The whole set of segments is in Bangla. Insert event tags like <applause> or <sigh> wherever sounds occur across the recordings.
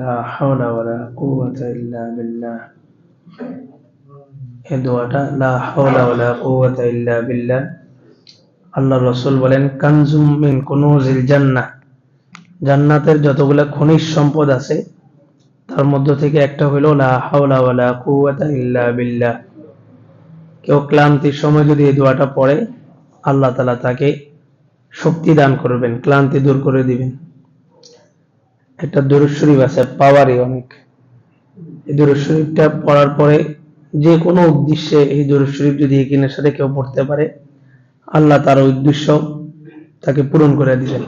লা হাওলা ওয়ালা কুওয়াতা ইল্লা বিল্লাহ এই লা হাওলা ওয়ালা কুওয়াতা ইল্লা বিল্লাহ আল্লাহ রসুল বলেন, কানজুম মিন কুনুজিল জান্নাহ। জান্নাতের যতগুলো খনিজ সম্পদ আছে, তার মধ্য থেকে একটা হলো, লা হাওলা ওয়ালা কুওয়াতা ইল্লা বিল্লাহ। কেউ ক্লান্তির সময় যদি এই দোয়াটা পড়ে, আল্লাহ তালা তাকে শক্তি দান করবেন, ক্লান্তি দূর করে দিবেন। একটা দরুদ আছে, পাওয়ারই অনেক। এই দরুদ শরীফটা পড়ার পরে যে কোনো উদ্দেশ্যে এই দরুদ যদি একিনের সাথে কেউ পড়তে পারে, আল্লাহ তার উদ্দেশ্য তাকে পূরণ করে দিবেন।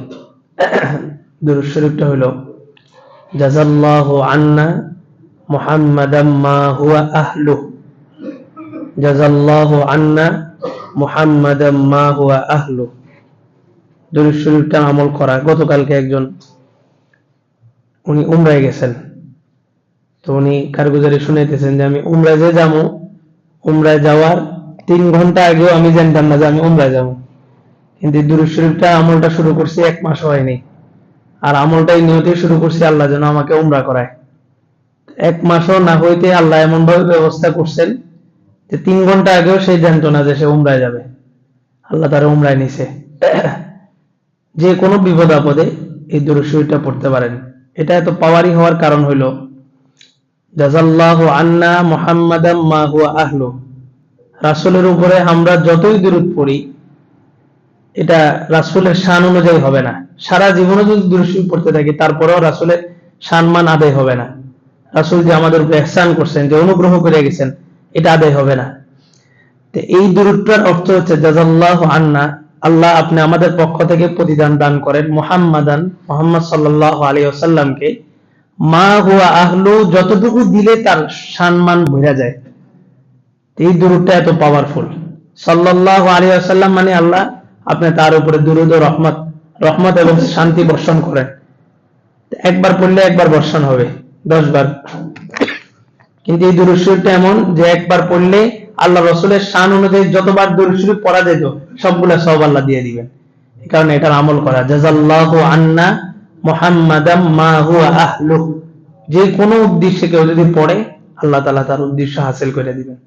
দরুদ শরীফটা হলো জাজাল্লাহু আন্না মুহাম্মাদাম মা হুয়া আহলু জাজাল্লাহু আন্না মুহাম্মাদাম মা হুয়া আহলু দরুদ শরীফটা আমল করা। গতকালকে একজন উনি উমরায় গেছেন। তো উনি কারগুজারি শুনাইতেছেন যে আমি উমরায় যে যাব, উমরায় যাওয়ার তিন ঘণ্টা আগেও আমি জানতাম না যে আমি উমরায় যাব। কিন্তু দুরুদ শরীফটা আমলটা শুরু করছি এক মাস হয়নি। আর আমলটাই নিয়তে শুরু করছি আল্লাহ যেন আমাকে উমরা করায়। এক মাসও না হইতে আল্লাহ এমন ভাবে ব্যবস্থা করছেন যে তিন ঘণ্টা আগেও সে জানতো না যে সে উমরায় যাবে। আল্লাহ তারা উমরায় নিছে। যে কোনো বিপদ আপদে এই দুরুদ শরীফটা পড়তে পারেন। এটা এত পাওয়ারি হওয়ার কারণ হইল রাসূলের উপরে আমরা যতই দূরত পড়ি, এটা রাসূলের শান অনুযায়ী হবে না। সারা জীবনে যদি দূরত পড়তে থাকি, তারপরেও রাসূলের সম্মান আদায় হবে না। রাসূল যে আমাদের উপরে ইহসান করছেন, যে অনুগ্রহ করে গেছেন, এটা আদায় হবে না। এই দূরত্বের অর্থ হচ্ছে জাজাল্লাহু আন্না আল্লাহ আপনি আমাদের পক্ষ থেকে প্রতিদান দান করেন মুহাম্মাদান, মোহাম্মদ সাল্লাল্লাহু আলাইহি ওয়াসাল্লামকে। মা হুয়া আহলু যতটুকু দিলে তার সম্মান বোঝা যায়। এই দুরুদটা এত পাওয়ারফুল সাল্লাল্লাহু আলাইহি ওয়াসাল্লাম মানে আল্লাহ আপনি তার উপরে দুরুদ রহমত রহমত এবং শান্তি বর্ষণ করেন। একবার পড়লে একবার বর্ষণ হবে দশ বার কিন্তু এই দুরুদ এমন যে একবার পড়লে আল্লাহ রসুলের শান অনুযায়ী যতবার দুরুদ শরীফ পড়া যেত সবগুলা সব আল্লাহ দিয়ে দিবেন এই কারণে এটার আমল করা জাজাল্লাহু আন্না মুহাম্মাদাম মা হুয়া আহলু যে কোনো উদ্দেশ্যে কেউ যদি পড়ে আল্লাহ তাআলা তার উদ্দেশ্য হাসিল করে দিবেন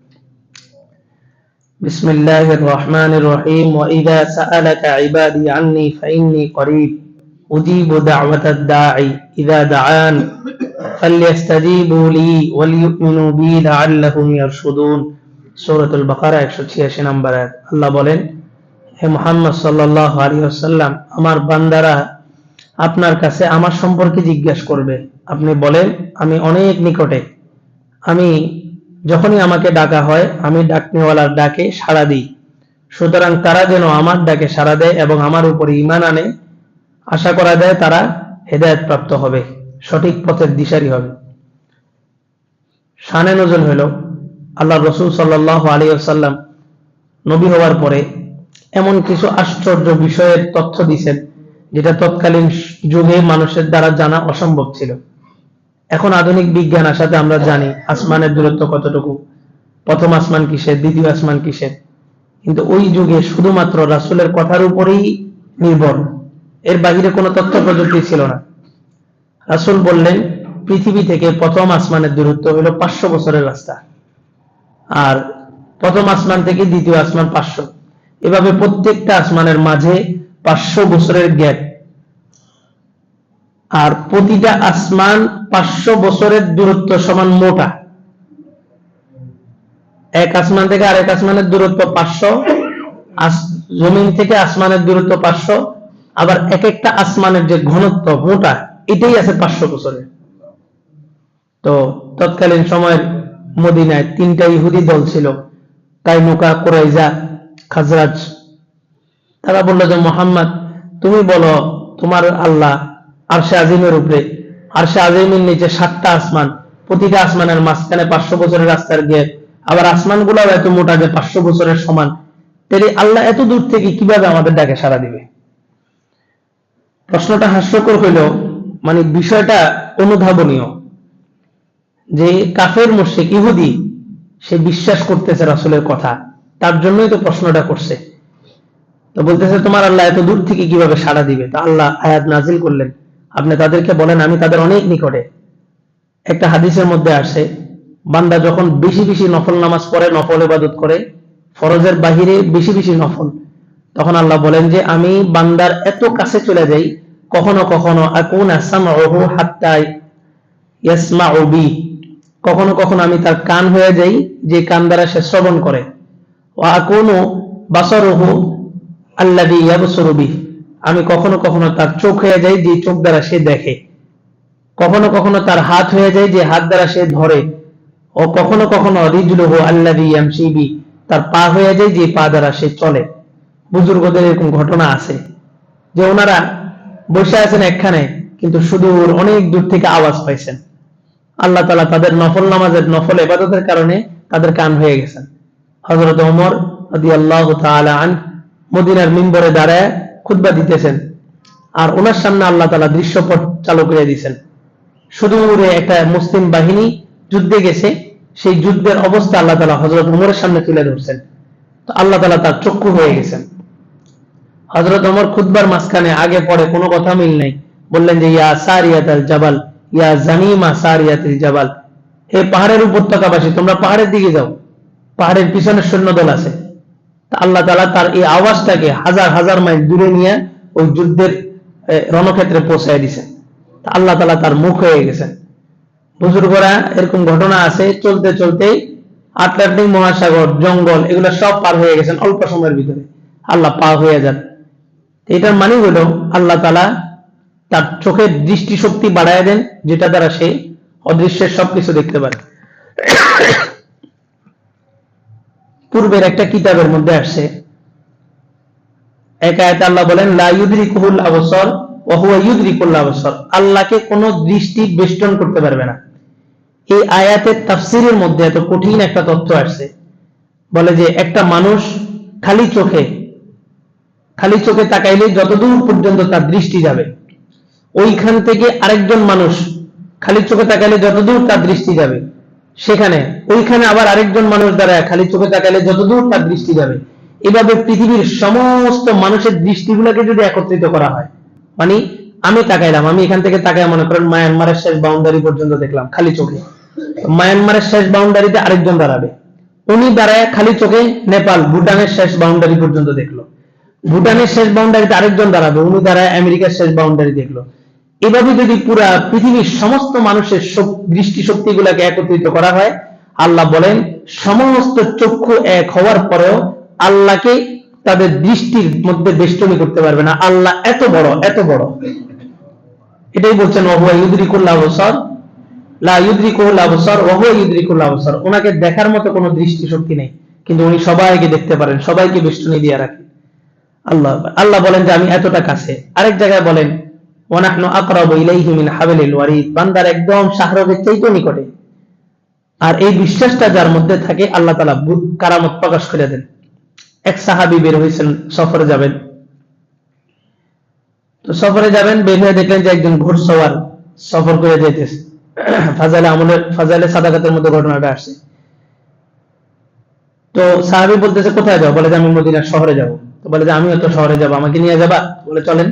بسم الله الرحمن الرحيم وإذا سألك عبادي عني فإني قريب أجيب دعوة الداعي إذا دعان فليستجيبوا لي وليؤمنوا بي لعلهم يرشدون সৌরতুল বাকারা একশো ছিয়াশি নম্বর এক আল্লাহ বলেন, হে মোহাম্মদ সাল্লাহ আলী আসাল্লাম আমার বান্দারা আপনার কাছে আমার সম্পর্কে জিজ্ঞেস করবে। আপনি বলেন, আমি অনেক নিকটে। আমি যখনই আমাকে ডাকা হয়, আমি ডাকনেওয়ালার ডাকে সাড়া দিই। সুতরাং তারা যেন আমার ডাকে সাড়া দেয় এবং আমার উপরে ইমান আনে, আশা করা যায় তারা হেদায়ত প্রাপ্ত হবে, সঠিক পথের দিশারি হবে। সানে নজল হইল আল্লাহ রসুল সাল্লাহ আলী আসাল্লাম নবী হওয়ার পরে এমন কিছু আশ্চর্য বিষয়ের তথ্য দিছেন যেটা তৎকালীন যুগে মানুষের দ্বারা জানা অসম্ভব ছিল। এখন আধুনিক বিজ্ঞান আসাতে আমরা জানি আসমানের দূরত্ব কতটুকু, প্রথম আসমান কিসের, দ্বিতীয় আসমান কিসের। কিন্তু ওই যুগে শুধুমাত্র রাসুলের কথার উপরেই নির্ভর, এর বাহিরে কোনো তথ্য প্রযুক্তি ছিল না। রাসুল বললেন, পৃথিবী থেকে প্রথম আসমানের দূরত্ব হলো পাঁচশো বছরের রাস্তা। আর প্রথম আসমান থেকে দ্বিতীয় আসমান পাঁচশো। এভাবে প্রত্যেকটা আসমানের মাঝে পাঁচশো বছরের গ্যাপ। আর প্রতিটা আসমান পাঁচশো বছরের দূরত্ব সমান মোটা। এক আসমান থেকে আরেক আসমানের দূরত্ব পাঁচশো জমিন থেকে আসমানের দূরত্ব পাঁচশো, আবার এক একটা আসমানের যে ঘনত্ব মোটা, এটাই আছে পাঁচশো বছরের। তো তৎকালীন সময়ের মদিনায় তিনটা ইহুদি দল ছিল, কাইনুকা, কোরাইজা, খাজরাজ। তারা বলল যে, মোহাম্মদ, তুমি বলো, তোমার আল্লাহ আরশে আজিমের উপরে, আরশে আজিমের নিচে সাতটা আসমান, প্রতিটা আসমানের মাঝখানে পাঁচশো বছরের রাস্তার গেট, আবার আসমান গুলাও এত মোটা যে পাঁচশো বছরের সমান। তাহলে আল্লাহ এত দূর থেকে কীভাবে আমাদের ডাকে সারা দিবে? প্রশ্নটা হাস্যকর হইল মানে বিষয়টা অনুধাবনীয়। যে কাফের, মুশরিক, ইহুদি, সে বিশ্বাস করতেছে রাসুলের কথা। তার জন্যই তো প্রশ্নটা করছে। তো বলতেছে, তোমার আল্লাহ এত দূর থেকে কীভাবে সাড়া দিবে? তা আল্লাহ আয়াত নাজিল করলেন। আপনি তাদেরকে বলেন, আমি তাদের অনেক নিকটে। একটা হাদিসের মধ্যে আসে, বান্দা যখন বেশি বেশি নফল নামাজ পড়ে, নফল ইবাদত করে, ফরজের বাহিরে বেশি বেশি নফল। তখন আল্লাহ বলেন যে, আমি বান্দার এত কাছে চলে যাই, কখনো কখনো আকুন আসামাহু হাত্তা ইয়াসমাউ বি। কখনো কখনো আমি তার কান হয়ে যাই, যে কান দ্বারা সে শ্রবণ করে। আমি কখনো কখনো তার চোখ হয়ে যাই, যে চোখ দ্বারা সে দেখে। কখনো কখনো তার হাত হয়ে যায় যে হাত দ্বারা সে ধরে। ও কখনো কখনো রিজলুহু ইয়ামশি তার পা হয়ে যায় যে পা দ্বারা সে চলে। বুজুর্গদের এরকম ঘটনা আছে। যে ওনারা বসে আছেন একখানে, কিন্তু সুদূর অনেক দূর থেকে আওয়াজ পাইছেন। আল্লাহ তালা তাদের নফল নামাজের নফল এবাদতের কারণে তাদের কান হয়ে গেছেন। হজরত ওমর আদি আল্লাহ আন মদিনার মিম্বরে দাঁড়ায় খুতবা দিতেছেন আর ওনার সামনে আল্লাহ তালা দৃশ্যপট চালু করে দিয়েছেন। সুদূরে একটা মুসলিম বাহিনী যুদ্ধে গেছে, সেই যুদ্ধের অবস্থা আল্লাহ তালা হজরত উমরের সামনে তুলে ধরছেন। তো আল্লাহ তালা তার চক্ষু হয়ে গেছেন। হজরত ওমর খুদবার মাঝখানে আগে পরে কোনো কথা মিল নেই। বললেন যে, ইয়া সারিয়াত জাবাল। ইয়া জানিমা সারিয়াতিল জাবাল। হে পাহাড়ের উপত্যকাবাসী তোমরা পাহাড়ের দিকে যাও। পাহাড়ের পিছনে সৈন্যদল আছে। আল্লাহ তালা তার এই আওয়াজটাকে হাজার হাজার মাইল দূরে নিয়ে ওই যুদ্ধের রণক্ষেত্রে পৌঁছায় দিছেন আল্লাহ তালা তার মুখ হয়ে গেছেন বুজুর্গরা, এরকম ঘটনা আছে, চলতে চলতে আটলান্টিক মহাসাগর, জঙ্গল, এগুলো সব পার হয়ে গেছেন অল্প সময়ের ভিতরে। আল্লাহ পা হয়ে যান। এটার মানে হলো আল্লাহ তালা তার চোখের দৃষ্টি শক্তি বাড়ায় দেন, যেটা দ্বারা সে অদৃশ্যের সবকিছু দেখতে পারে। পূর্বের একটা কিতাবের মধ্যে আসছে। এক আয়াতে আল্লাহ বলেন, লা ইউদরিকুহুল আবসার ওয়া হুয়া ইউদরিকুল আল্লাহকে কোনো দৃষ্টি বেষ্টন করতে পারবে না। এই আয়াতের তাফসিরের মধ্যে এত কঠিন একটা তথ্য আসছে। বলে যে একটা মানুষ খালি চোখে খালি চোখে তাকাইলে যতদূর পর্যন্ত তার দৃষ্টি যাবে ওইখান থেকে আরেকজন মানুষ খালি চোখে তাকাইলে যতদূর তার দৃষ্টি যাবে, সেখানে, ওইখানে আবার আরেকজন মানুষ দ্বারা খালি চোখে তাকাইলে যতদূর তার দৃষ্টি যাবে। এভাবে পৃথিবীর সমস্ত মানুষের দৃষ্টিগুলোকে যদি একত্রিত করা হয় মানে আমি তাকাইলাম, আমি এখান থেকে তাকায় মনে করেন মায়ানমারের শেষ বাউন্ডারি পর্যন্ত দেখলাম, খালি চোখে। মায়ানমারের শেষ বাউন্ডারিতে আরেকজন দাঁড়াবে। উনি দাঁড়ায় খালি চোখে নেপাল, ভুটানের শেষ বাউন্ডারি পর্যন্ত দেখল। ভুটানের শেষ বাউন্ডারিতে আরেকজন দাঁড়াবে, উনি দাঁড়ায় আমেরিকার শেষ বাউন্ডারি দেখল। এভাবে যদি পুরা পৃথিবীর সমস্ত মানুষের দৃষ্টি শক্তিগুলোকে একত্রিত করা হয়, আল্লাহ বলেন, সমস্ত চক্ষু এক হওয়ার পরেও আল্লাহকে তাদের দৃষ্টির মধ্যে বেষ্টনী করতে পারবে না। আল্লাহ এত বড় এত বড়। এটাই বলছেন ওহুয়া ইউদ্রিকুল আবসর। লা ইউদ্রিকুল আবসর ওহুয়া ইউদ্রিকুল আবসর। ওনাকে দেখার মতো কোনো দৃষ্টি শক্তি নেই। কিন্তু উনি সবাইকে দেখতে পারেন, সবাইকে বেষ্টনী দিয়ে রাখেন আল্লাহ আল্লাহ বলেন যে, আমি এতটা কাছে। আরেক জায়গায় বলেন ওয়ানাহনু আকরাবু ইলাইহি ওয়ারিদ। বান্দার একদম চাইতে নিকটে। আর এই বিশ্বাসটা যার মধ্যে থাকে, আল্লাহ কারামত প্রকাশ করে দেন। এক সাহাবী বের হয়েছেন, সফরে যাবেন। তো সফরে যাবেন, বের হয়ে দেখলেন যে একজন ঘোড়সওয়ার সফর করে যাইতেছে। ফাজালে আমলের ফাজালে সাদাকাতের মধ্যে ঘটনাটা আসছে। তো সাহাবি বলতেছে, কোথায় যাও? বলে যে, আমি মদিনার শহরে যাব। তো বলে যে, আমিও তো শহরে যাব, আমাকে নিয়ে যাবা? বলে, চলেন।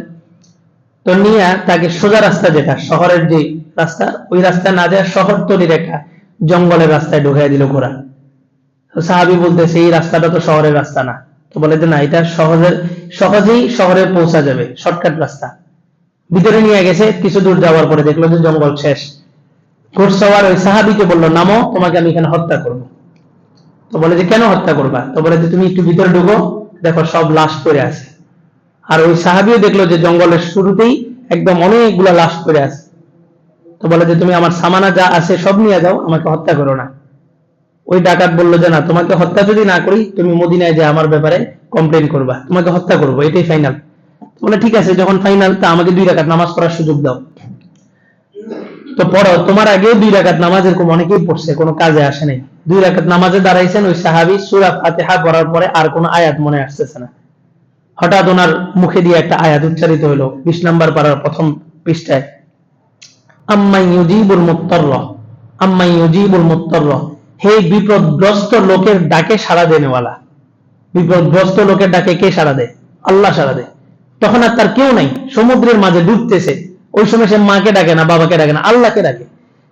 তো নিয়ে তাকে সোজা রাস্তা যেটা শহরের যে রাস্তা, ওই রাস্তা না যায় শহর তৈরির একটা জঙ্গলের রাস্তায় ঢুকাই দিল ঘোড়া। সাহাবি বলতেছে, এই রাস্তাটা তো শহরের রাস্তা না। তো বলে যে না, এটা সহজের সহজেই শহরে পৌঁছা যাবে, শর্টকাট রাস্তা। ভিতরে নিয়ে গেছে, কিছু দূর যাওয়ার পরে দেখল যে জঙ্গল শেষ। ঘোড়সওয়ার ওই সাহাবিকে বলল, নামো, তোমাকে আমি এখানে হত্যা করব। তো বলে যে, কেন হত্যা করবা? তো বলে যে, তুমি একটু ভিতরে ঢুকো, দেখো সব লাশ পড়ে আছে। আর ওই সাহাবিও দেখল যে জঙ্গলের শুরুতেই একদম অনেকগুলা লাশ পড়ে আছে। তো বলে যে, তুমি আমার সামানা যা আছে সব নিয়ে যাও, আমাকে হত্যা করো না। ওই ডাকাত বলল যে, না, তোমাকে হত্যা যদি না করি, তুমি মদিনায় যে আমার ব্যাপারে কমপ্লেন করবা, তোমাকে হত্যা করব, এটাই ফাইনাল বলে, ঠিক আছে, যখন ফাইনাল তা আমাকে দুই রাকাত নামাজ পড়ার সুযোগ দাও। তো পড়ো, তোমার আগে দুই রাকাত নামাজ এরকম অনেকেই পড়ছে, কোনো কাজে আসে নাই। দুই রাকাত নামাজে দাঁড়াইছেন ওই সাহাবি, সুরা ফাতিহা পড়ার পরে আর কোনো আয়াত মনে আসতেছে না। হঠাৎ ওনার মুখে দিয়ে একটা আয়াত উচ্চারিত হলো, বিশ নাম্বার পাড়ার প্রথম পৃষ্ঠায়। আম্মাই ইউজিবুল মুত্তর্র, আম্মাই ইউজিবুল মুত্তর্র, হে বিপদগ্রস্ত লোকের ডাকে সাড়া দেনেওয়ালা। বিপদগ্রস্ত লোকের ডাকে কে সাড়া দেয়? আল্লাহ সাড়া দেয়। তখন আর তার কেউ নাই, সমুদ্রের মাঝে ডুবতেছে। ওই সময় সে মাকে ডাকে না, বাবাকে ডাকে না, আল্লাহকে ডাকে।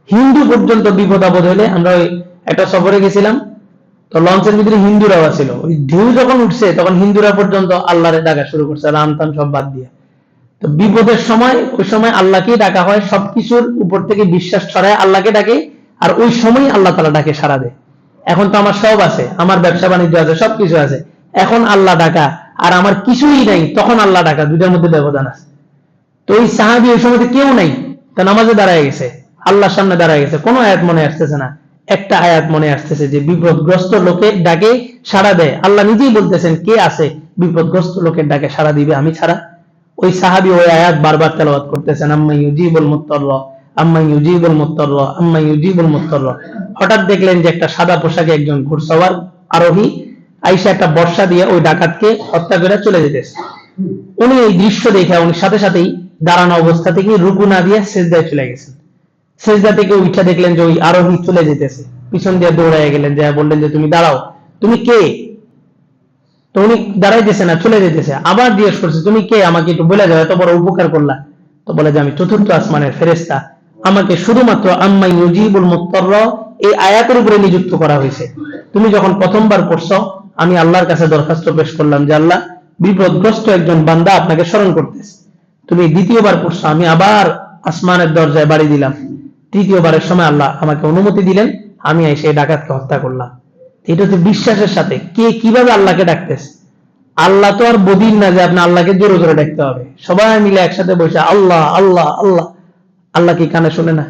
হিন্দু পর্যন্ত বিপদ আপদ হলে আমরা ওই একটা সফরে গেছিলাম। তো লঞ্চের ভিতরে হিন্দুরাও ছিল ওই ঢেউ যখন উঠছে, তখন হিন্দুরা পর্যন্ত আল্লাহরে ডাকা শুরু করছে, রাম টান সব বাদ দিয়ে। তো বিপদের সময়, ওই সময় আল্লাহকেই ডাকা হয়, সবকিছুর উপর থেকে বিশ্বাস ছড়ায়, আল্লাহকে ডাকে, আর ওই সময় আল্লাহ তালা ডাকে সারা দেয়। এখন তো আমার সব আছে, আমার ব্যবসা বাণিজ্য আছে, সবকিছু আছে। এখন আল্লাহ ডাকা, আর আমার কিছুই নাই, তখন আল্লাহ ডাকা দুটার মধ্যে ব্যবধান আছে। তো ওই সাহাবি ওই সময় কেউ নাই, তা নামাজে দাঁড়ায় গেছে, আল্লাহর সামনে দাঁড়ায় গেছে, কোনো আয়াত মনে আসতেছে না। একটা আয়াত মনে আসতেছে যে, বিপদগ্রস্ত লোকের ডাকে সাড়া দেয়। আল্লাহ নিজেই বলতেছেন, কে আছে বিপদগ্রস্ত লোকের ডাকে সাড়া দিবে? আমি ছাড়া। ওই সাহাবি ওই আয়াত বারবার তেলাওয়াত করতেছেন, আম্মা ইউজিবুল মুত্তাররা, আম্মা ইউজিবুল মুত্তাররা, আম্মা ইউজিবুল মুত্তাররা। হঠাৎ দেখলেন যে একটা সাদা পোশাকে একজন ঘোড়সওয়ার আরোহী আইসা একটা বর্ষা দিয়ে ওই ডাকাতকে হত্যা করে চলে যেতেছে। উনি এই দৃশ্য দেখে, উনি সাথে সাথেই দাঁড়ানো অবস্থা থেকে রুকু না দিয়ে সেজদায় চলে গেছেন। সেজদা থেকে উঠা দেখলেন যে ওই আরোহী চলে যেতেছে। পিছন দিয়ে দৌড়ায় গেলেন যে বললেন যে, তুমি দাঁড়াও। তুমি কে? তো উনি দাঁড়াইতেছে না, চলে যেতেছে। আবার জিজ্ঞেস করছে, তুমি কে? আমাকে একটু বলে যাও এত বড় উপকার করলা। তো বলে যে, আমি চতুর্থ আসমানের ফেরেস্তা আমাকে শুধুমাত্র আম্মাই ইউজিবুল মুত্তারর এই আয়াতের উপরে নিযুক্ত করা হয়েছে। তুমি যখন প্রথমবার পড়ছো, আমি আল্লাহর কাছে দরখাস্ত পেশ করলাম যে, আল্লাহ বিপদগ্রস্ত একজন বান্দা আপনাকে স্মরণ করতেছে। তুমি দ্বিতীয়বার পড়ছো, আমি আবার আসমানের দরজায় বাড়ি দিলাম। তৃতীয়বারের সময় আল্লাহ আমাকে অনুমতি দিলেন, আমি এসে ডাকাতকে হত্যা করলাম। এটা হচ্ছে বিশ্বাসের সাথে। কে কীভাবে আল্লাহকে ডাকতেছে? আল্লাহ তো আর বদিন না যে আপনি আল্লাহকে জোরে জোরে ডাকতে হবে। সবাই মিলে একসাথে বসে আল্লাহ আল্লাহ আল্লাহ। আল্লাহ কি কানে শুনে না?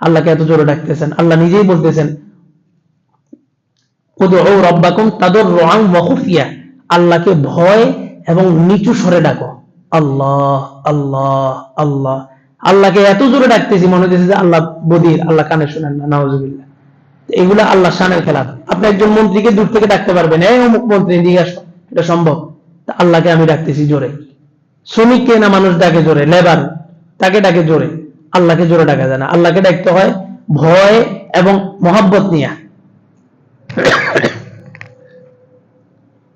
আল্লাহকে এত জোরে ডাকতেছেন। আল্লাহ নিজেই বলতেছেন আল্লাহকে ভয় এবং নিচু স্বরে ডাকো। আল্লাহ আল্লাহ আল্লাহ। আল্লাহকে এত জোরে ডাকতেছি, মনে হচ্ছে যে আল্লাহ বদির, আল্লাহ কানে শুনেন না, নাউজুবিল্লাহ। এগুলো আল্লাহ শানের খেলা আপনি একজন মন্ত্রীকে দূর থেকে ডাকতে পারবেন, এই অমুক মন্ত্রী, এদিকে এটা সম্ভব? আল্লাহকে আমি ডাকতেছি জোরে। শ্রমিককে না মানুষ ডাকে জোরে, লেবার, তাকে ডাকে জোরে। আল্লাহকে জোরে ডাকা যায় না। আল্লাহকে ডাকতে হয় ভয় এবং মহাব্বত নিয়ে।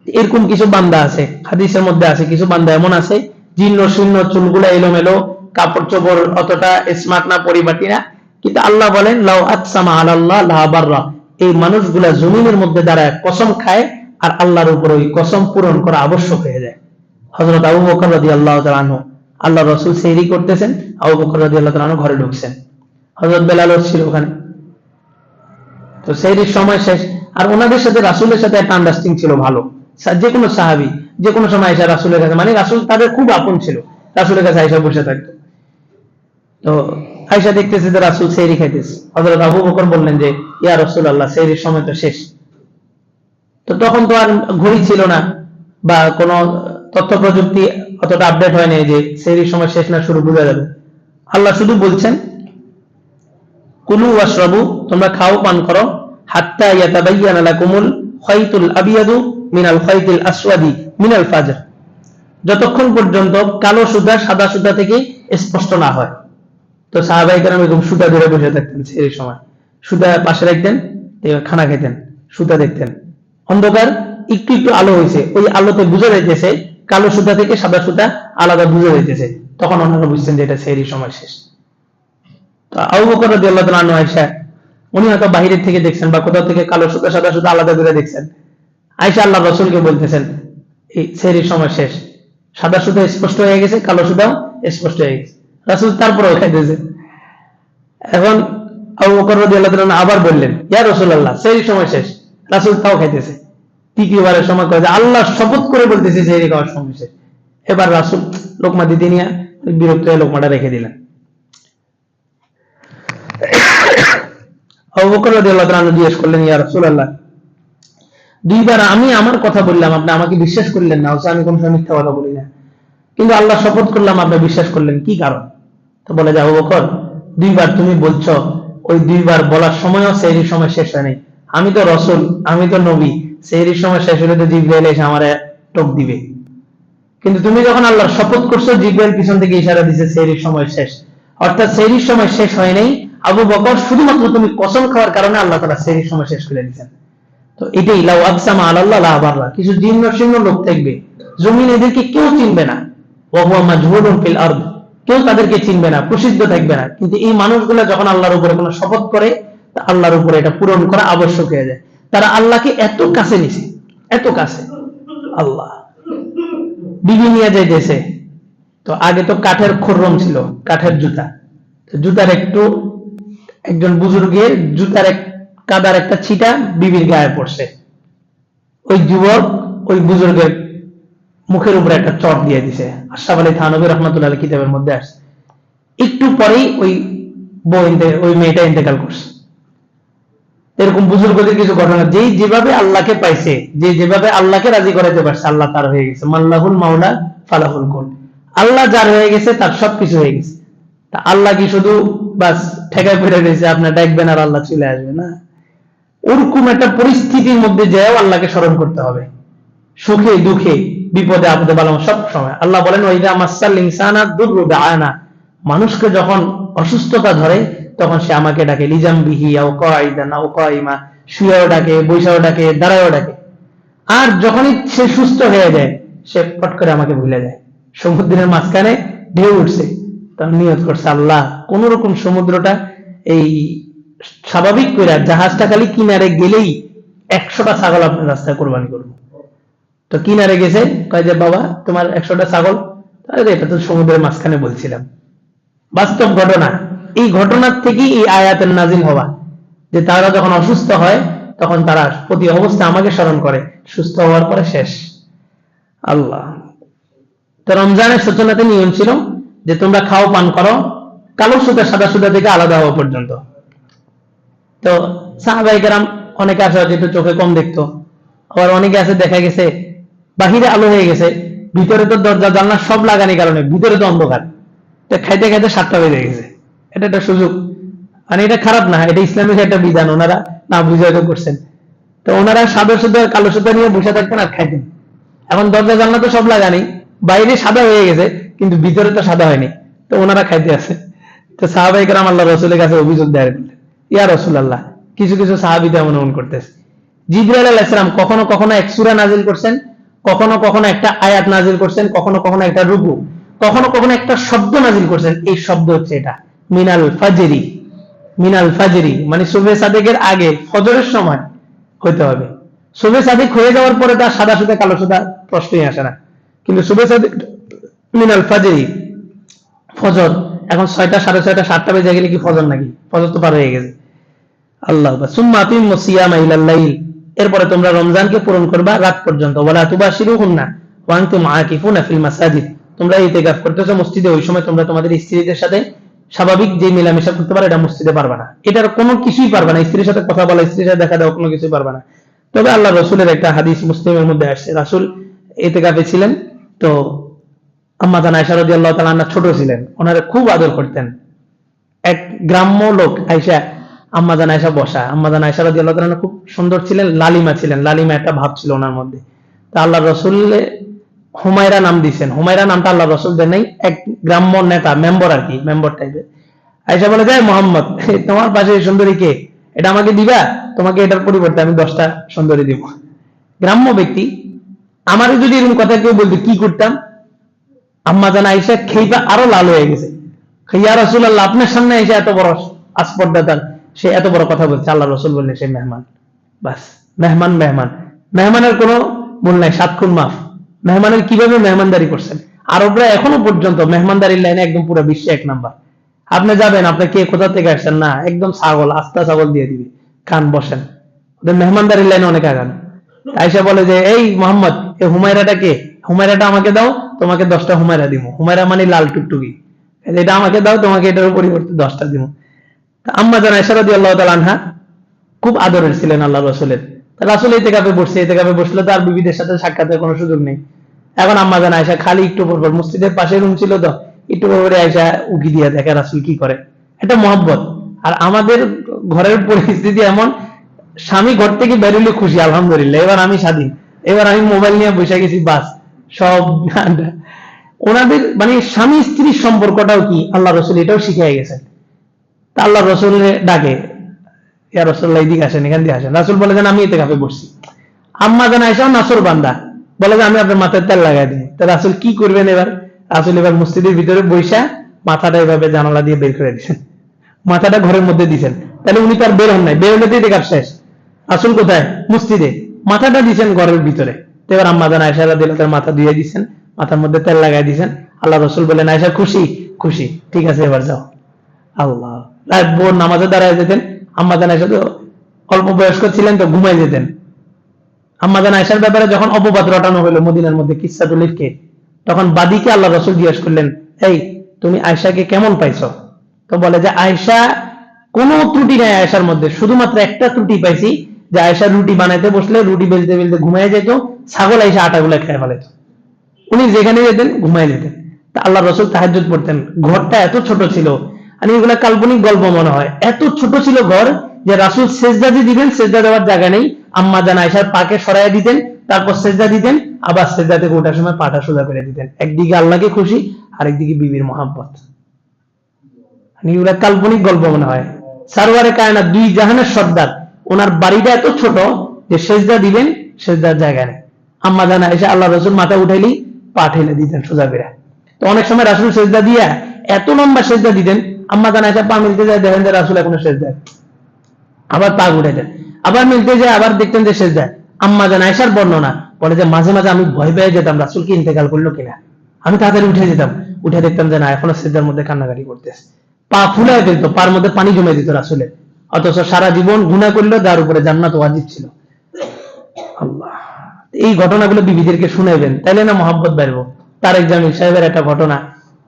এরকম কিছু বান্দা আছে, হাদিসের মধ্যে আছে, কিছু বান্দা এমন আছে জীর্ণ শূন্য চুলগুলা এলোমেলো কাপড় চোপড় অতটা স্মার্ট না, পরিপাটি না। কিন্তু আল্লাহ বলেন, লাউ আকসামা আলাল্লাহ লাহাবাররা এই মানুষগুলা জমিনের মধ্যে দাঁড়ায় কসম খায় আর আল্লাহর উপর ওই কসম পূরণ করা আবশ্যক হয়ে যায়। হযরত আবু বকর রাদিয়াল্লাহু তাআলা আনহু আল্লাহ রাসূল সেহরি করতেছেন, আবু বকর রাদিয়াল্লাহু তাআলা আনহু ঘরে ঢুকছেন। হযরত বেলাল ছিল ওখানে। তো সেহরির সময় শেষ, আর ওনাদের সাথে রাসূলের সাথে একটা আন্ডারস্ট্যান্ডিং ছিল ভালো। যে কোনো সাহাবী যে কোনো সময় আয়েশা রাসূলের কাছে মানে রাসূল তাদের খুব আপন ছিল, রাসূলের কাছে আয়েশা বসে থাকতো। তো আয়েশা দেখতেছে যে রাসূল সেহরি খাইতেছে। হযরত আবু বকর বললেন যে, ইয়া রাসূলুল্লাহ, সেহরির সময় তো শেষ। তো তখন তো আর ঘড়ি ছিল না বা কোনো তথ্য প্রযুক্তি অতটা আপডেট হয়নি যে সেহরির সময় শেষ না, শুরু বোঝা যাবে। আল্লাহ শুধু বলছেন, কুলু ওয়াশরাবু, তোমরা খাও, পান করো। হাত্তা ইয়াতাবাইয়ানা লাকুমুল খাইতুল আবিয়াদু মিনাল খাইতিল আসওয়াদি মিনাল ফাজর। যতক্ষণ পর্যন্ত কালো সুতা সাদা সুতা থেকে স্পষ্ট না হয়। তো সাহাবাই কেরাম এরকম সুতা ধরে বসে থাকতেন সেই সময়। সুতা পাশে রাখতেন খানা খেতেন সুতা দেখতেন। অন্ধকার একটু একটু আলো হয়েছে ওই আলোতে বুঝে যাইতেছে কালো সুতা থেকে সাদা সুতা আলাদা বুঝে যাইতেছে। তখন ওনারা বুঝছেন যে এটা সেই সময় শেষ। তো আবু বকর রাদিয়াল্লাহু তাআলা আয়েশা, উনি হয়তো বাহিরের থেকে দেখছেন বা কোথাও থেকে কালো সুতা, সাদা সুতা আলাদা করে দেখছেন। আয়েশা আল্লাহ রাসূলকে বলতেছেন, এই সেহরির সময় শেষ। সাদা সুতা স্পষ্ট হয়ে গেছে, কালো সুতাও স্পষ্ট হয়ে গেছে। রাসূল তারপরেও খাইতেছে। এখন আবার বললেন, ইয়া রাসূলুল্লাহ সেহরির সময় শেষ। রাসূল তাও খাইতেছে। তৃতীয়বারের সময় কয়ে আল্লাহ শপথ করে বলতেছে সেহরি খাওয়ার সময় শেষ। এবার রাসূল লোকমা দিতে নিয়ে বিরক্ত হয়ে লোকমাটা রেখে দিলেন। জিজ্ঞেস করলেন, ইয়া রাসূলুল্লাহ, দুইবার আমি আমার কথা বললাম, আপনি আমাকে বিশ্বাস করলেন না আমি কোন সময় মিথ্যা কথা বলি না। কিন্তু আল্লাহ শপথ করলাম আপনি বিশ্বাস করলেন, কি কারণ? তো বলে যে, আবু বকর, দুইবার তুমি বলছো, ওই দুইবার বলার সময়ও সেহরির সময় শেষ হয়নি। আমি তো রসুল, আমি তো নবী সেহরির সময় শেষ হলে তো জিব্রাইল এসে আমার টোপ দিবে। কিন্তু তুমি যখন আল্লাহর শপথ করছ, জিব্রাইল পিছন থেকে ইশারা দিছে সেহরির সময় শেষ। অর্থাৎ সেহরির সময় শেষ হয় নাই আবু বকর, শুধুমাত্র তুমি কসম খাওয়ার কারণে আল্লাহ তারা সেহরির সময় শেষ করে দিচ্ছেন তো এটাই, লাউ আকসামা আলাল্লাহ লা আবাররা কিছু জীর্ণ শীর্ণ লোক থাকবে। জমিন এদেরকে কেউ চিনবে না। কেউ তাদেরকে চিনবে না, প্রসিদ্ধ থাকবে না। কিন্তু এই মানুষগুলো যখন আল্লাহর উপরে কোনো শপথ করে আল্লাহর উপরে এটা পূরণ করা আবশ্যক হয়ে যায়। তারা আল্লাহকে এত কাছে নিছে, এত কাছে। আল্লাহ। বিবি নিয়ে তো আগে তো কাঠের খোরম ছিল, কাঠের জুতা। জুতার একটু, একজন বুজুর্গের জুতার এক, কাদার একটা ছিটা বিবির গায়ে পড়ছে। ওই যুবক, ওই বুজুর্গের মুখের উপরে একটা চট দিয়ে দিছে। আশরাফ আলী থানবী রহমতুল্লাহ কিতাবের মধ্যে আসছে। একটু পরেই ওই বউ ওই মেয়েটা ইন্তেকাল করছে। এরকম বুজুর্গদের কিছু ঘটনা। যেই যেভাবে আল্লাহকে পাইছে যে যেভাবে আল্লাহকে রাজি করাতে পারছে, আল্লাহ তার হয়ে গেছে। মাল্লাহুল মাওলা ফালাহুল কুল আল্লাহ যার হয়ে গেছে, তার সবকিছু হয়ে গেছে। তা আল্লাহ কি শুধু বাস ঠেকায় পড়ে রয়েছে আপনার ডাকবেন আর আল্লাহ চলে আসবে না। ওরকম একটা পরিস্থিতির মধ্যে যেও আল্লাহকে স্মরণ করতে হবে। সুখে, দুঃখে। বিপদে আপদে বালাম সব সময় আল্লাহ বলেন ওইদা মাসাল ইনসানা দুর্রুবে আয়না মানুষকে যখন অসুস্থতা ধরে, তখন সে আমাকে ডাকে লিজাম বিহি আও কাইদান আও কাইমা শুয়েও ডাকে, বৈশাও ডাকে, দাঁড়ায়ও ডাকে। আর যখনই সে সুস্থ হয়ে যায়, সে পট করে আমাকে ভুলে যায়। সমুদ্রের মাঝখানে ঢেউ উঠছে তখন নিয়ত করছে, আল্লাহ কোন রকম সমুদ্রটা এই স্বাভাবিক করে জাহাজটা খালি কিনারে গেলেই একশোটা ছাগল আপনার রাস্তায় কোরবানি করব। তো কিনারে গেছে? কয় যে, বাবা, তোমার একশোটা ছাগল? এটা তো সমুদ্রের মাঝখানে বলছিলাম। বাস্তব ঘটনা। এই ঘটনার থেকেই এই আয়াতের নাজিল হওয়া। যে তারা যখন অসুস্থ হয়, তখন তারা প্রতি অবস্থা আমাকে স্মরণ করে। সুস্থ হওয়ার পরে শেষ। আল্লাহ। তো রমজানের সূচনাতে নিয়ম ছিল যে তোমরা খাও, পান করো। কালো সুতা, সাদা সুতা থেকে আলাদা হওয়া পর্যন্ত। তো সাহাবাহিকেরাম অনেকে আছে, হয়তো একটু চোখে কম দেখতো। আবার অনেকে আছে, দেখা গেছে বাহিরে আলো হয়ে গেছে, ভিতরে তো দরজা, জানলা সব লাগানি কারণে, ভিতরে তো অন্ধকার। খাইতে খাইতে সাতটা বেজে গেছে। এটা একটা সুযোগ। মানে এটা খারাপ না, এটা ইসলামিক একটা বিধান, ওনারা না বুঝে হয়তো করছেন। তো ওনারা সাদা সুতা, কালো সুতা নিয়ে বসে থাকতেন আর খাইতেন এখন দরজা, জানলা তো সব লাগানি। বাইরে সাদা হয়ে গেছে, কিন্তু ভিতরে তো সাদা হয়নি। তো ওনারা খাইতে আছে। তো সাহাবাহিকরাম আল্লাহ রসুলের কাছে অভিযোগ দেয় ইয়া রসুল আল্লাহ কিছু কিছু সাহাবিতে এমন করতেছে। জিব্রাইল আলাইহিস কখনো কখনো এক সুরা নাজিল করছেন। কখনো কখনো একটা আয়াত নাজিল করছেন, কখনো কখনো একটা রুকু, কখনো কখনো একটা শব্দ নাজিল করছেন। এই শব্দ হচ্ছে এটা, মিনাল ফাজরি মিনাল ফাজরি মানে সুবে সাদেকের আগে, ফজরের সময় হতে হবে। সুবে সাদেক হয়ে যাওয়ার পরে তার সাদা সুতা কালো সুতা প্রশ্নই আসে না। কিন্তু সুবে সাদেক, মিনাল ফাজরি, ফজর, এখন ছয়টা, সাড়ে ছয়টা, সাতটা বেজে গেলে কি ফজর নাকি? ফজর তো পার হয়ে গেছে। আল্লাহ সুম্মা আতিম সিয়ামা ইলাল লাইল। এরপরে তোমরা রমজানকে পূরণ করবা রাত পর্যন্ত। ওয়ালা তুবাশিরুহুন্না ওয়া আনতুম আকিফুনা ফিল মাসাজিদ। তোমরা ইতিকাফ করতেছো মসজিদে, ওই সময় তোমরা তোমাদের স্ত্রীদের সাথে স্বাভাবিক যে মেলামেশা করতে পারো, এটা মসজিদে পারবে না। এটার কোনো কিছুই পারবে না। স্ত্রীর সাথে কথা বলা, স্ত্রীর সাথে দেখা দেওয়া কোনো কিছুই পারবে না। তবে আল্লাহ রসুলের একটা হাদিস মুসলিমের মধ্যে আসছে। রাসুল এতেকাফে ছিলেন, তো আম্মা জান আয়সা রাদিয়াল্লাহু তাআলা আনহা ছোট ছিলেন। ওনারা খুব আদর করতেন। এক গ্রাম্য লোক আয়সা আম্মা জান আয়সা বসা। আম্মা জান আয়সা তাআলা আনহা খুব সুন্দর ছিলেন, লালিমা ছিলেন, লালিমা একটা ভাব ছিল ওনার মধ্যে। তা আল্লাহ রসুল হুমায়রা নাম দিয়েছেন হুমায়রা নামটা আল্লাহ রসুল দেন নাই, এক গ্রাম্য নেতা, মেম্বার আর কি, মেম্বার টাইপের আয়সা বলে যায় মোহাম্মদ তোমার পাশে সুন্দরী কে? এটা আমাকে দিবা? তোমাকে এটার পরিবর্তে আমি দশটা সুন্দরী দিব। গ্রাম্য ব্যক্তি আমারও যদি এরকম কথা কেউ বলতো, কি করতাম? আম্মা জান আইসা খেইবা আরও লাল হয়ে গেছে। ইয়া রসুল আল্লাহ আপনার সামনে এসে এত বড় আসপর্দা তার। সে এত বড় কথা বলছে, আল্লাহ রসুল বললে সে মেহমান। বাস, মেহমান মেহমান। মেহমানের কোনো মূল নাই, সাত খুন মাফ। মেহমানের কীভাবে মেহমানদারি করছেন? আরবরা এখনও পর্যন্ত মেহমানদারির লাইনে একদম পুরো বিশ্বে এক নাম্বার। আপনি যাবেন, আপনি কে, কোথা থেকে আসছেন? না, একদম ছাগল, আস্তা ছাগল দিয়ে দিবি। খান বসেন। ওদের মেহমানদারির লাইনে অনেক আগান। আইসা বলে যে, এই মোহাম্মদ, এই হুমায়রাটা কে? হুমায়রাটা আমাকে দাও, তোমাকে দশটা হুমায়রা দিব হুমায়রা মানে লাল টুকটুকি। এটা আমাকে দাও, তোমাকে এটার পরিবর্তে দশটা দিব আম্মা জানা ইশারদি আল্লাহ তালা আনহা খুব আদরের ছিলেন আল্লাহ রসুলের। রাসুল এতে কাপে বসছে এতে কাপে বসলে তো আর বিবিদের সাথে সাক্ষাতের কোনো সুযোগ নেই। এখন আম্মা জানা আয়সা খালি একটু পর পর, মসজিদের পাশে রুম ছিল তো, একটু পর পরে আয়সা উকি দিয়ে দেখে রাসুল কি করে। এটা মহব্বত। আর আমাদের ঘরের পরিস্থিতি এমন, স্বামী ঘর থেকে বেরোলে খুশি, আলহামদুলিল্লাহ। এবার আমি স্বাধীন। এবার আমি মোবাইল নিয়ে বসে গেছি, বাস, সব <laughs> ওনাদের মানে স্বামী স্ত্রীর সম্পর্কটাও কি? আল্লাহ রসুল এটাও শিখিয়ে গেছেন। আল্লাহ রসুল ডাকে। ইয়া রসুল্লাহ এদিকে আসেন, এখান দিয়ে আসেন। রাসুল বলে যেন আমি এতে কাপে বসছি আম্মা জান আয়সাও নাসর বান্দা, বলে যে, আমি আপনার মাথায় তেল লাগাই দিই। তা রাসুল কি করবেন এবার? রাসুল এবার মসজিদের ভিতরে বৈশা মাথাটা এভাবে জানালা দিয়ে বের করে দিয়েছেন মাথাটা ঘরের মধ্যে দিয়েছেন তাহলে উনি তার বের হন নাই। বের হলে দিয়ে কাজ শেষ। আসল কোথায়? মসজিদে। মাথাটা দিয়েছেন ঘরের ভিতরে। এবার আম্মাদান আয়সা দিল তার মাথা ধুয়ে দিচ্ছেন মাথার মধ্যে তেল লাগাই দিচ্ছেন আল্লাহ রসুল বলেন আয়সা খুশি খুশি। ঠিক আছে, এবার যাও। আল্লাহ। ভোর নামাজে দাঁড়ায় যেতেন আম্মাদান আয়সা তো অল্প বয়স্ক ছিলেন তো ঘুমাই যেতেন। আম্মাদান আয়সার ব্যাপারে যখন অপবাদ রটানো হলো মদিনার মধ্যে কিসা তুলিফকে, তখন বাদীকে আল্লাহ রসুল জিজ্ঞেস করলেন, এই, তুমি আয়সাকে কেমন পাইছো? তো বলে যে আয়সা কোনো ত্রুটি নাই আয়সার মধ্যে। শুধুমাত্র একটা ত্রুটি পাইছি, যে আয়সা রুটি বানাইতে বসলে রুটি বেলতে বেলতে ঘুমাই যেত, ছাগল আয়সা আটাগুলো খেয়ে ফেলাইতো। উনি যেখানে যেতেন ঘুমাই যেতেন। তা আল্লাহ রসুল তাহাজ্জুদ পড়তেন। ঘরটা এত ছোট ছিল মানে এগুলা কাল্পনিক গল্প মনে হয়। এত ছোট ছিল ঘর যে রাসুল সেজদা দিয়ে দিবেন, সেজদা দেওয়ার জায়গা নেই। আম্মা জান আয়সার পাকে সরাইয়া দিতেন, তারপর সেজদা দিতেন, আবার সেজদা থেকে ওঠার সময় পাটা সোজা করে দিতেন। একদিকে আল্লাহকে খুশি, আরেকদিকে বিবির মহাব্বত। মানে এগুলা কাল্পনিক গল্প মনে হয়। সারোয়ারে কায়না দুই জাহানের সর্দার, ওনার বাড়িটা এত ছোট যে সেজদা দিবেন, সেজদার জায়গা নেই। আম্মা জানা এসে আল্লাহ রসুল মাথা উঠাইলি পা দিতেন সোজা বেড়া তো অনেক সময় রাসুল সেজদা দিয়া এত লম্বা সেজদা দিতেন আম্মা জানা এসে পা মিলতে যায় দেখেন যে রাসুল এখনও সেজদা আবার পা উঠে দেন আবার মিলতে যায়, আবার দেখতেন যে শেষ যায়। আম্মা জান আয়সার বর্ণনা, বলে যে মাঝে মাঝে আমি ভয় পেয়ে যেতাম রাসুল কি ইন্তেকাল করল কিনা। আমি তাড়াতাড়ি উঠে যেতাম, উঠে দেখতাম যে না, এখনও সেজদার মধ্যে কান্নাকাটি করতেছে। পা ফুলায় ফেলতো, পার মধ্যে পানি জমে দিত রাসুলে। অথচ সারা জীবন গুণা করল যার উপরে জান্নাত ওয়াজিব ছিল। আল্লাহ, এই ঘটনাগুলো বিবিদেরকে শুনাইবেন। তাইলে না মহাব্বত বাড়বো। তারেক জামিল সাহেবের একটা ঘটনা।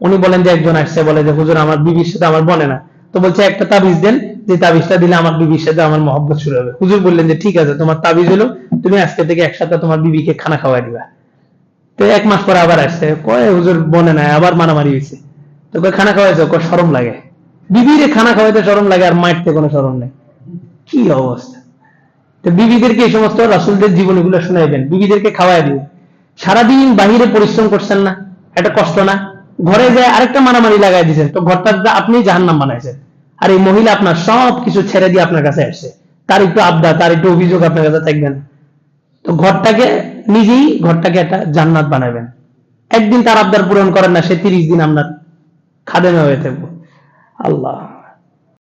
উনি বলেন যে একজন আসছে, বলে যে, হুজুর, আমার বিবির সাথে আমার বনে না। তো বলছে, একটা তাবিজ দেন, যে তাবিজটা দিলে আমার বিবির সাথে আমার মহব্বত শুরু হবে। হুজুর বললেন যে, ঠিক আছে, তোমার তাবিজ হলো, তুমি আজকে থেকে একসাথে তোমার বিবিকে খানা খাওয়াই দিবা। তো এক মাস পরে আবার আসছে, কয়, হুজুর বনে নাই, আবার মারামারি হয়েছে। তো কয়, খানা খাওয়াইছো? কয় সরম লাগে। বিবিরে খানা খাওয়াইতে সরম লাগে, আর মারতে কোনো সরম নেই। কি অবস্থা? তো বিবিদেরকে এই সমস্ত রাসুলদের জীবনীগুলো শোনাইবেন। বিবিদেরকে খাওয়াই দিবেন। সারাদিন বাহিরে পরিশ্রম করছেন না একটা কষ্ট না? ঘরে যায় আরেকটা মারামারি লাগাই দিয়েছেন তো ঘরটা আপনি জাহান্নাম বানাইছেন। আর এই মহিলা আপনার সব কিছু ছেড়ে দিয়ে আপনার কাছে আসছে। তার একটু আবদা, তার একটু অভিযোগ আপনার কাছে থাকবেন। তো ঘরটাকে নিজেই, ঘরটাকে একটা জান্নাত বানাবেন। একদিন তার আবদার পূরণ করেন না, সে তিরিশ দিন আপনার খাদেমে হয়ে থাকব। আল্লাহ।